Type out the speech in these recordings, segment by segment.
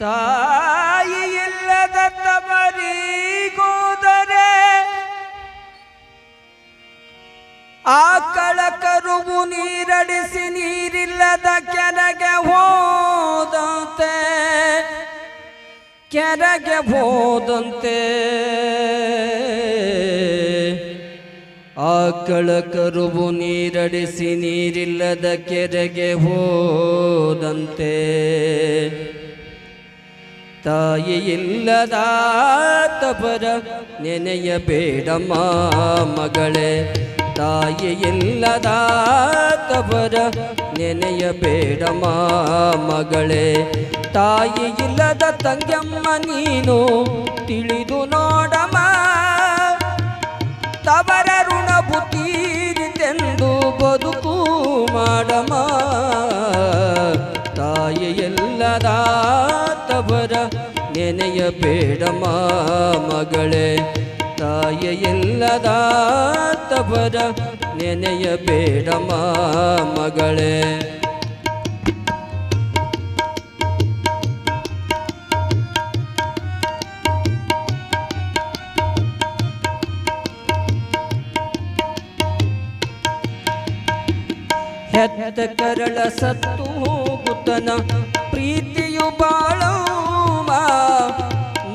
ತಾಯಿ ಇಲ್ಲದ ತವರಿಗೋದರೆ ಆಕಳ ಕರುವು ನೀರಡಿಸಿ ನೀರಿಲ್ಲದ ಕೆರೆಗೆ ಹೋದಂತೆ ಕೆರೆಗೆ ಹೋದಂತೆ. ಆಕಳ ಕರುವು ನೀರಡಿಸಿ ನೀರಿಲ್ಲದ ಕೆರೆಗೆ ಹೋದಂತೆ. ತಾಯಿ ಇಲ್ಲದ ತಪರ ನೆನೆಯಬೇಡಮ್ಮ ಮಗಳೇ. ತಾಯಿ ಇಲ್ಲದ ತಪರ ನೆನೆಯಬೇಡಮ್ಮ ಮಗಳೇ. ಇಲ್ಲದ ತಂಗಮ್ಮ ನೀನು ತಿಳಿದು ನೋಡಮ್ಮ. ತವರ ಋಣ ತೀರಿತೆಂದು ಬದುಕು ಮಾಡಮ್ಮ. ತಾಯಿ ತವರ ನೆನೆಯಬೇಡಮ ಮಗಳೇ ತಾಯಿ ಎಲ್ಲದ ನೆನೆಯ ಬೇಡಮ ಮಗಳೇ ಹೆತ್ತ ಕರಳ ಸತ್ತು ಹೋಗುತ್ತನ ಪ್ರೀತಿಯು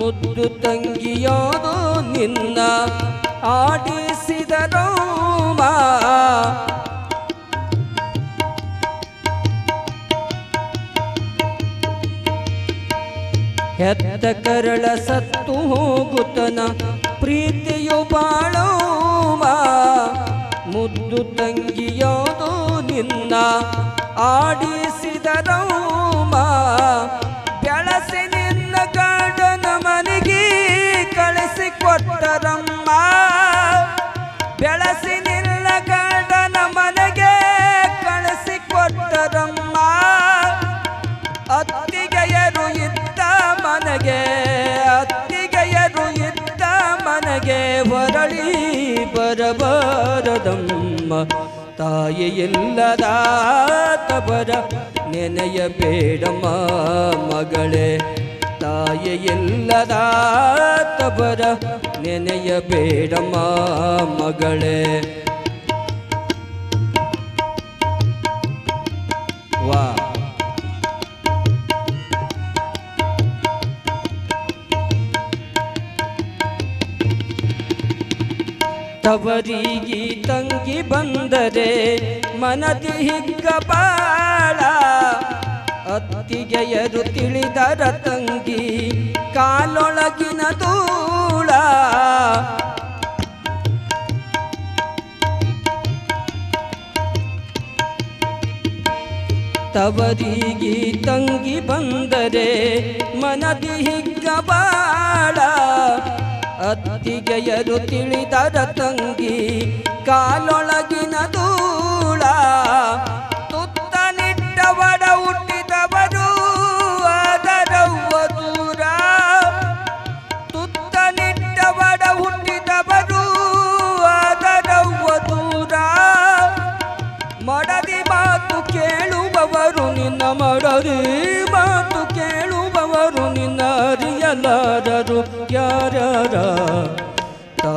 ಮುದ್ದು ತಂಗಿಯೋದು ನಿನ್ನ ಆಡಿಸಿದರೋ ಹೆತ್ತ ಕರಳ ಸತ್ತು ಹೋಗುತ್ತನ ಪ್ರೀತಿಯು ಬಾಳೋಮ ಮುದ್ದು ತಂಗಿಯೋದು ನಿನ್ನ ಆಡಿಸಿದರೌಮ ಬರಬಾರದಮ್ಮ. ತಾಯಿ ಇಲ್ಲದ ತಬರ ನೆನೆಯಬೇಡಮ್ಮ ಮಗಳೇ. ತಾಯಿ ಇಲ್ಲದ ತಬರ ನೆನೆಯಬೇಡಮ್ಮ ಮಗಳೇ. ವಾ. ತವರಿಗೆ ತಂಗಿ ಬಂದರೆ ಮನದಿ ಹಿಗ್ಗ ಬಾಳ. ಅತ್ತಿಗೆಯರು ತಿಳಿದರ ತಂಗಿ ಕಾಲೊಳಗಿನ ತೂಳ ತವರಿಗೆ ತಂಗಿ ಬಂದರೆ ಮನದಿ ಹಿಗ್ಗ ಬಾಳ. ಅತ್ತಿಗೆಯರು ತಿಳಿದರ ತಂಗಿ ಕಾಲೊಳಗಿನ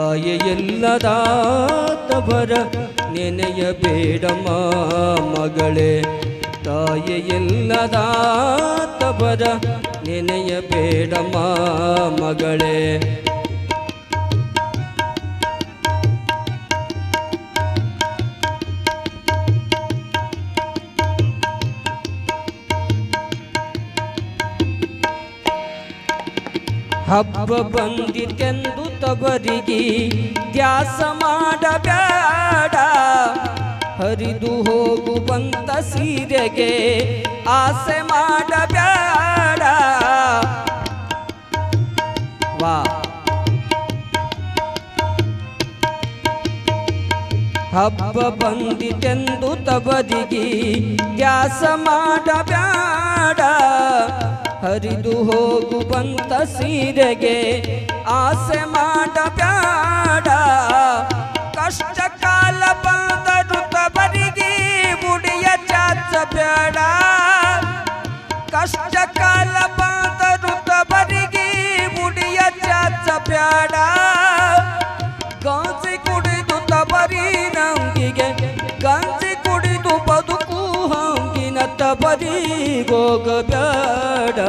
ತಾಯಿ ಎಲ್ಲದ ತವರ ನೆನೆಯಬೇಡಮ್ಮ ಮಗಳೇ ತಾಯೆಯಲ್ಲದಾತವರ ನೆನೆಯಬೇಡಮ್ಮ ಮಗಳೇ. ಹಬ್ಬ ಬಂದಿತೆಂದು ತವರಿಗೆ ದ್ಯಾಸ ಮಾಡಬೇಡ. ಹರಿದು ಹೋಗುವಂತ ಸೀರೆಗೆ ಆಸೆ ಮಾಡಬೇಡ. ವಾ. ಹಬ್ಬ ಬಂದಿತೆಂದು ತವರಿಗೆ ದ್ಯಾಸ ಮಾಡಬೇಡ. ಹರಿದು ಹೋಗುವಂತ ಸೀರೆಗೆ ಆಸೆ ಮಾಡಬೇಡ ಕಷ್ಟ ಕಾಲ ಬಂದರು ತವರಿಗೆ ಮುಡಿಯ ಚಾಚಬೇಡ ಕಷ್ಟ ಕಾಲ ಬಂದರು ತವರಿಗೆ ಮುಡಿಯ ಚಾಚಬೇಡ ಗಂಜಿ ಕುಡಿದು ತವರಿ ನಂಗಿಗೆ ಗಾಂಜಿ ಕುಡಿದು ಬದುಕು ಹಂಗಿನ ತಬರಿ ಹೋಗಬೇಡ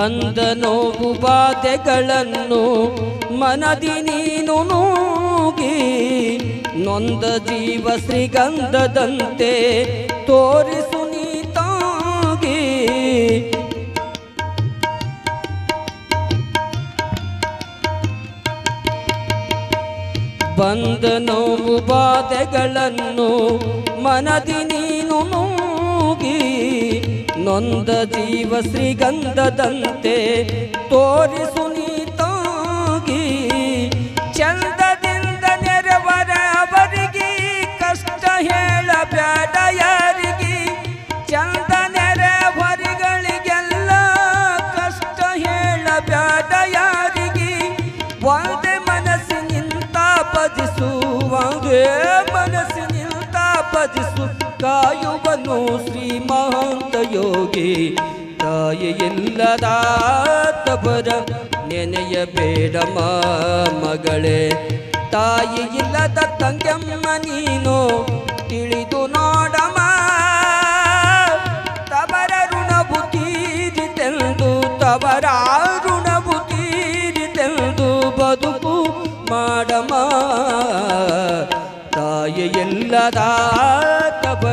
ಬಂದ ನೋವು ಬಾಧೆಗಳನ್ನು ಮನದಿ ನೀನು ನೂಗಿ, ನೊಂದ ಜೀವ ಶ್ರೀಗಂಧದಂತೆ ತೋರಿಸು ನೀತಾಗಿ ಬಂದ ನೋವು ಬಾಧೆಗಳನ್ನು ಮನದಿ ನೂಗಿ ನೊಂದ ಜೀವ ಶ್ರೀಗಂಧದಂತೆ ತೋರಿಸು ಕಾಯುವನು ಶ್ರೀ ಮಹಾಂತ ಯೋಗಿ. ತಾಯಿ ಇಲ್ಲದ ತಬರ ನೆನೆಯಬೇಡ ಮಗಳೇ. ತಾಯಿ ಇಲ್ಲದ ತಂಗಮ್ಮ ನೀನು ತಿಳಿದು ನೋಡಮ ತವರ ಋಣವು ತೀರಿತೆಂದು ತವರ ಋಣವು ತೀರಿತೆಂದು ಬದುಕು ಮಾಡಮ ತಾಯಿ ಎಲ್ಲದ